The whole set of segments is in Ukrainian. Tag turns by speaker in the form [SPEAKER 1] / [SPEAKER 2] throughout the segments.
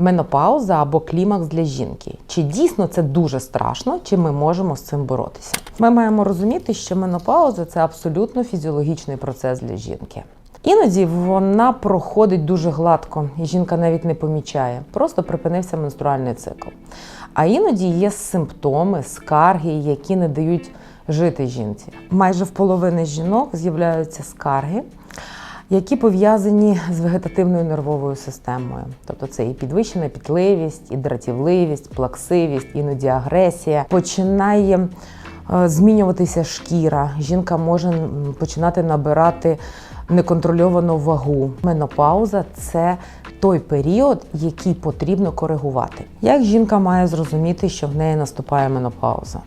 [SPEAKER 1] Менопауза або клімакс для жінки. Чи дійсно це дуже страшно, чи ми можемо з цим боротися? Ми маємо розуміти, що менопауза це абсолютно фізіологічний процес для жінки. Іноді вона проходить дуже гладко, і жінка навіть не помічає, просто припинився менструальний цикл. А іноді є симптоми, скарги, які не дають жити жінці. Майже в половини жінок з'являються скарги, які пов'язані з вегетативною нервовою системою. Тобто це і підвищена пітливість, і дратівливість, плаксивість, іноді агресія. Починає е, змінюватися шкіра. Жінка може починати набирати неконтрольовану вагу. Менопауза це той період, який потрібно коригувати. Як жінка має зрозуміти, що в неї наступає менопауза?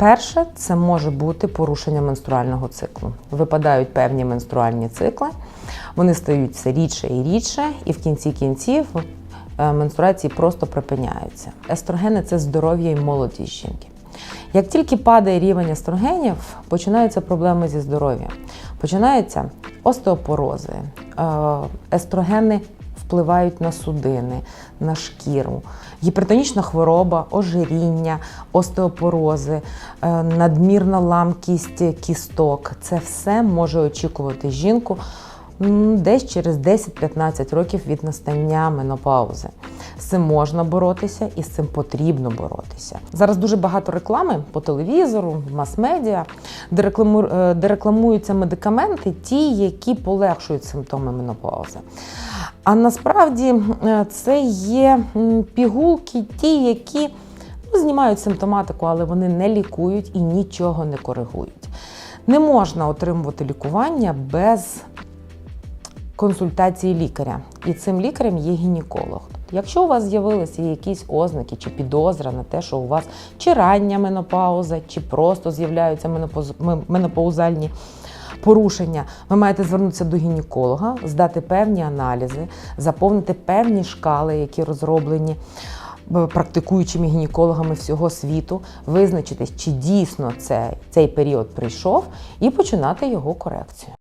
[SPEAKER 1] Перше, це може бути порушення менструального циклу. Випадають певні менструальні цикли, вони стають все рідше і рідше, і в кінці кінців е, менструації просто припиняються. Естрогени це здоров'я і молодість жінки. Як тільки падає рівень естрогенів, починаються проблеми зі здоров'ям. Починаються остеопорози, е, естрогени впливають на судини, на шкіру, гіпертонічна хвороба, ожиріння, остеопорози, е, надмірна ламкість кісток. Це все може очікувати жінку десь через 10-15 років від настання менопаузи. З цим можна боротися і з цим потрібно боротися. Зараз дуже багато реклами по телевізору, в мас-медіа, де, рекламу, е, де рекламуються медикаменти, ті, які полегшують симптоми менопаузи. А насправді е, це є пігулки, ті, які ну, знімають симптоматику, але вони не лікують і нічого не коригують. Не можна отримувати лікування без консультації лікаря. І цим лікарем є гінеколог. Якщо у вас з'явилися якісь ознаки чи підозра на те, що у вас чи рання менопауза, чи просто з'являються менопауз- менопаузальні порушення, ви маєте звернутися до гінеколога, здати певні аналізи, заповнити певні шкали, які розроблені е, практикуючими гінекологами всього світу, визначитись, чи дійсно це, цей період прийшов, і починати його корекцію.